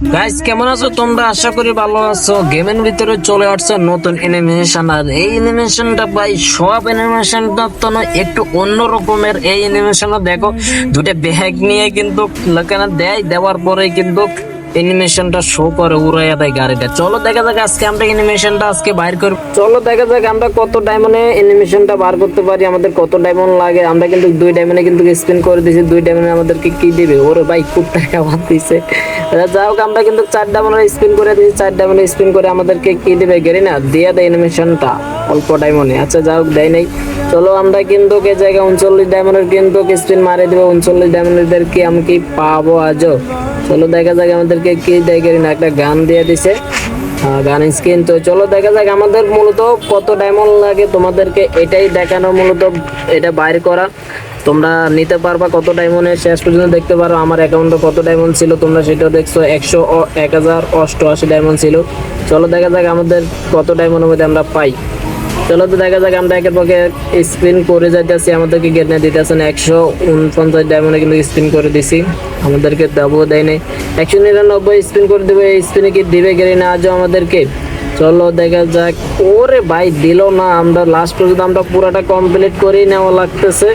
Guys কেমন আছো? তোমরা আশা করি ভালো আছো। গেমের ভিতরে চলে আসছে নতুন অ্যানিমেশন আর এই অ্যানিমেশনটা ভাই, সব অ্যানিমেশনটা তো একটু অন্য রকমের। এই অ্যানিমেশনটা দেখো দুটো ব্যাগ নিয়ে কিন্তু লোকেরা দেয়, দেওয়ার পরে কিন্তু অ্যানিমেশনটা শো করে, উড়াইয়া দেয় গাড়িটা। চলো দেখা যাক আজকে আমরা অ্যানিমেশনটা আজকে বাইর করব চলো দেখা যাক আমরা কত ডায়মন্ডে অ্যানিমেশনটা বার করতে পারি, আমাদের কত ডায়মন্ড লাগে। আমরা কিন্তু দুই ডায়মন্ডে কিন্তু স্পিন করে দিয়েছি, দুই ডায়মন্ডে আমাদেরকে কি দিবে? ওরে ভাই খুব টাকা বাদ দিছে। যাই হোক, আমরা কিন্তু চার ডায়মন্ডে স্পিন করে দিয়েছি। চার ডায়মন্ডে স্পিন করে আমাদেরকে কি দিবে গেরি না? দিয়ে দেয় অ্যানিমেশনটা অল্প ডায়মন্ডে আচ্ছা যাই হোক, দেয় নাই। চলো, আমরা কিন্তু এই জায়গায় উনচল্লিশ ডায়মন্ডের কিন্তু স্পিন মারে দেবো, উনচল্লিশ ডায়মন্ডের কি আমি কি পাবো আজও? চলো, দেখা যাক আমাদেরকে কি দেয় গেরি না। একটা গান দিয়ে দিছে। গান স্ক্রিন তো চলো, দেখা যাক আমাদের মূলত কত ডায়মন্ড লাগে তোমাদেরকে এটাই দেখানো মূলত এটা বাইর করা। তোমরা নিতে পারবা কত ডায়মন্ডের শেষ পর্যন্ত দেখতে পারো। আমার অ্যাকাউন্টে কত ডায়মন্ড ছিল, তোমরা সেটাও দেখছ। একশো এক হাজার অষ্টআশি ডায়মন্ড ছিল। চলো দেখা যাক আমাদের কত ডায়মন্ডের মধ্যে আমরা পাই। চলো তো দেখা যাক, আমরা একের পক্ষে স্পিন করে যাইতেছি। আমাদেরকে গেটনে দিতেছেন একশো উনপঞ্চাশ ডায়মন্ডে কিন্তু স্পিন করে দিছি। আমাদেরকে দেবো দেয় নাই। একশো নিরানব্বই স্পিন করে দেবো, এই স্পিনে কি দিবে গেলে না আজও আমাদেরকে? চলো দেখা যাক। ওরে ভাই, দিল না। আমরা লাস্ট পর্যন্ত আমরা পুরোটা কমপ্লিট করেই নেওয়া লাগতেছে।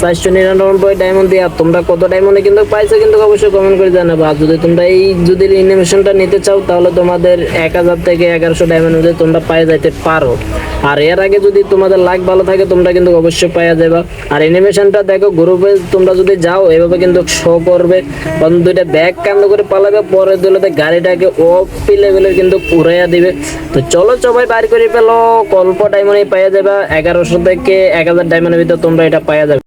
চারশো নিরানব্বই ডায়মন্ড দিয়ে আর তোমরা কত ডায়মন্ডে কিন্তু পাইছো কিন্তু অবশ্যই কমেন্ট করে জানাবে। আর যদি তোমরা এই, যদি অ্যানিমেশনটা নিতে চাও, তাহলে তোমাদের এক হাজার থেকে এগারোশো ডায়মন্ড মধ্যে তোমরা পাই যাইতে পারো। আর এর আগে যদি তোমাদের লাইক ভালো থাকে, তোমরা কিন্তু অবশ্যই পাওয়া যাবে আর অ্যানিমেশনটা দেখো গ্রুপে তোমরা যদি যাও, এভাবে কিন্তু শো করবে। কারণ দুইটা ব্যাগ কান্দ করে পালাবে পরে দিলে গাড়িটাকে অপি লেভেলের কিন্তু উড়াইয়া দিবে। তো চলো সবাই বাইর করে পেল অল্প ডায়মন্ডে পাওয়া যাবে এগারোশো থেকে এক হাজার ডায়মন্ডের ভিতরে তোমরা এটা পাওয়া যাবে।